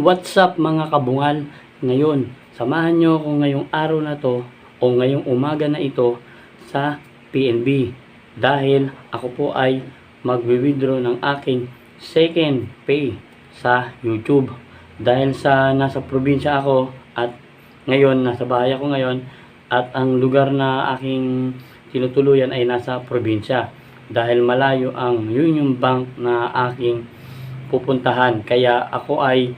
What's up mga kabungal? Ngayon, samahan nyo ako ngayong araw na to o ngayong umaga na ito sa PNB. Dahil ako po ay magwi-withdraw ng aking second pay sa YouTube. Dahil sa nasa probinsya ako at ngayon nasa bahay ako ngayon at ang lugar na aking tinutuluyan ay nasa probinsya. Dahil malayo ang Union Bank na aking pupuntahan. Kaya ako ay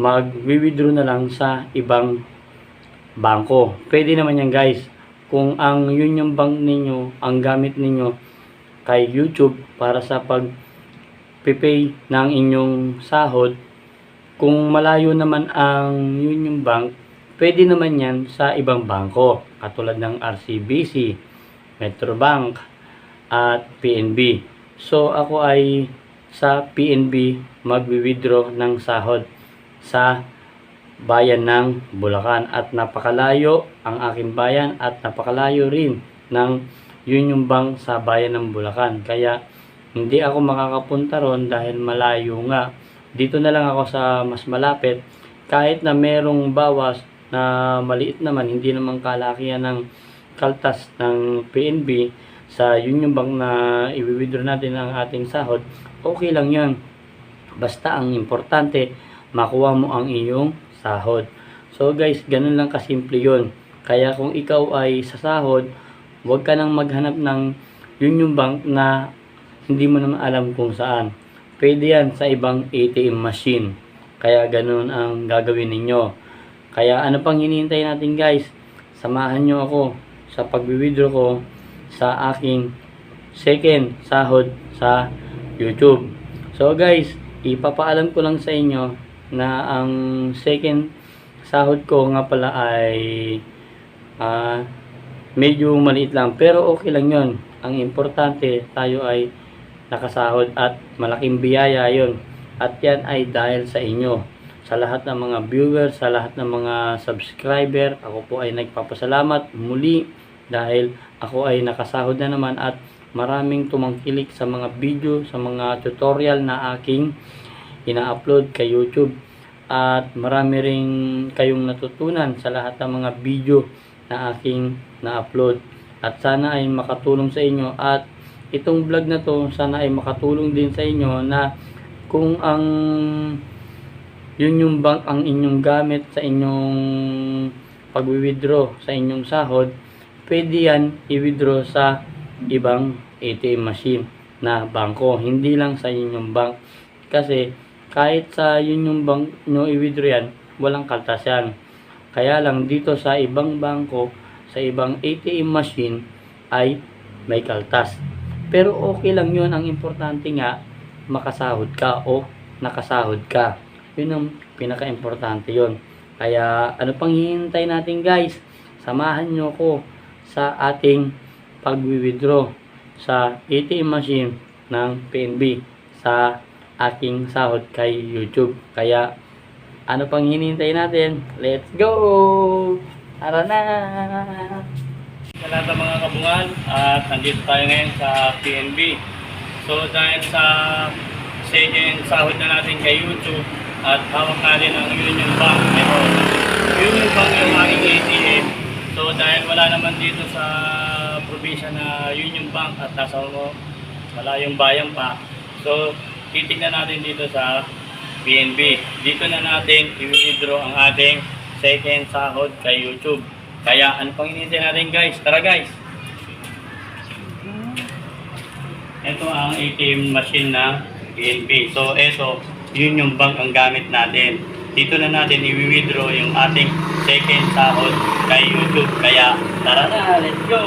mag-withdraw na lang sa ibang bangko. Pwede naman yan guys. Kung ang Union Bank ninyo, ang gamit ninyo kay YouTube para sa pag pay ng inyong sahod, kung malayo naman ang Union Bank, pwede naman yan sa ibang bangko. Katulad ng RCBC, Metrobank, at PNB. So ako ay sa PNB magwi-withdraw ng sahod sa bayan ng Bulacan at napakalayo ang aking bayan at napakalayo rin ng Union Bank sa bayan ng Bulacan. Kaya hindi ako makakapunta ron dahil malayo nga. Dito na lang ako sa mas malapit kahit na merong bawas na maliit naman, hindi naman kalakihan ng kaltas ng PNB sa Union Bank na i-withdraw natin ang ating sahod, okay lang yan. Basta ang importante, makuha mo ang iyong sahod. So guys, ganun lang kasimple yon. Kaya kung ikaw ay sa sahod, huwag ka nang maghanap ng Union Bank na hindi mo naman alam kung saan. Pwede yan sa ibang ATM machine. Kaya ganun ang gagawin ninyo. Kaya ano pang hinihintay natin guys? Samahan nyo ako sa pag-withdraw ko sa aking second sahod sa YouTube. So guys, ipapaalam ko lang sa inyo na ang second sahod ko nga pala ay ah, medyo maliit lang pero okay lang yon. Ang importante tayo ay nakasahod at malaking biyaya yon. At yan ay dahil sa inyo. Sa lahat ng mga viewers, sa lahat ng mga subscriber, ako po ay nagpapasalamat muli dahil ako ay nakasahod na naman at maraming tumangkilik sa mga video, sa mga tutorial na aking ina-upload kay YouTube at marami ring kayong natutunan sa lahat ng mga video na aking na-upload at sana ay makatulong sa inyo at itong vlog na to sana ay makatulong din sa inyo na kung ang yun yung bank ang inyong gamit sa inyong pag-withdraw sa inyong sahod pwede yan i-withdraw sa ibang ATM machine na bangko. Hindi lang sa inyong bank. Kasi kahit sa inyong bank nyo i-withdraw yan, walang kaltas yan. Kaya lang dito sa ibang bangko, sa ibang ATM machine ay may kaltas. Pero okay lang yun. Ang importante nga, makasahod ka o nakasahod ka. Yun ang pinaka-importante yun. Kaya ano pang hihintay natin guys? Samahan nyo ko sa ating pag-withdraw sa ATM machine ng PNB sa aking sahod kay YouTube. Kaya ano pang hinihintay natin? Let's go! Tara na! Sa lahat ng mga kabungan at nandito tayo ngayon sa PNB. So dahil sa second sahod na natin kay YouTube at hawak natin ang Union Bank. Ito, Union Bank yung aking ATM. So dahil wala naman dito sa probinsya na Union Bank at nasa malayong bayan pa. So titignan natin dito sa PNB. Dito na natin i-withdraw ang ating second sahod kay YouTube. Kaya ano pang hinihintay natin guys? Tara guys! Ito ang ATM machine ng PNB. So ito, Union Bank ang gamit natin. Dito na natin i-withdraw yung ating second sahod kay YouTube. Kaya tara na, let's go!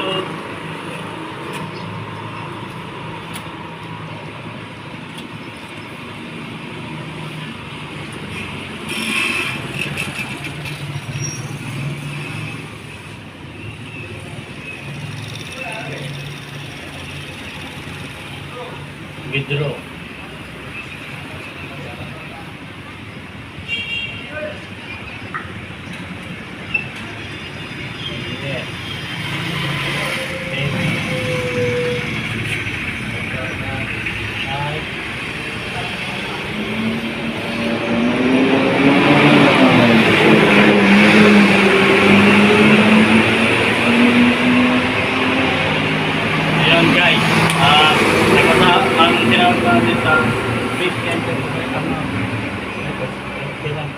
বিদ্রোহ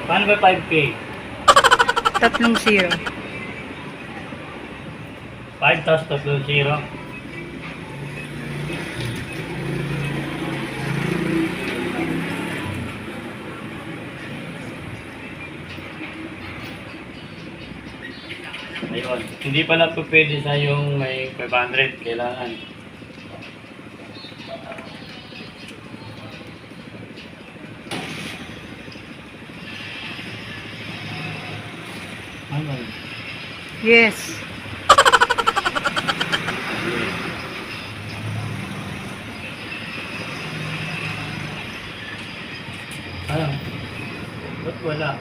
Paano ba 5K? Tatlong zero. 5 tapos tatlong zero. Ayun. Hindi pala po pwede sa yung may 500. Kailangan Yes. Ano? Ba't wala?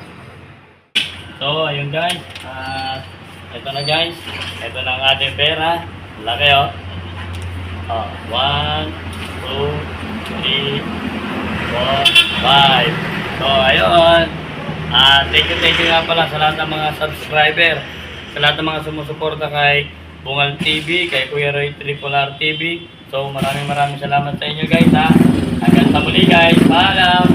So, ayun guys. Ah, ito na guys. Ito na ang ating pera. Laki oh. Oh, one, two, three, four, five. So, ayun. Ah, thank you, thank you nga pala sa lahat ng mga subscriber. Sa lahat ng mga sumusuporta kay Bungal TV, kay Kuya Roy Triple R TV. So, maraming maraming salamat sa inyo guys ha. Hanggang sa muli guys. Paalam!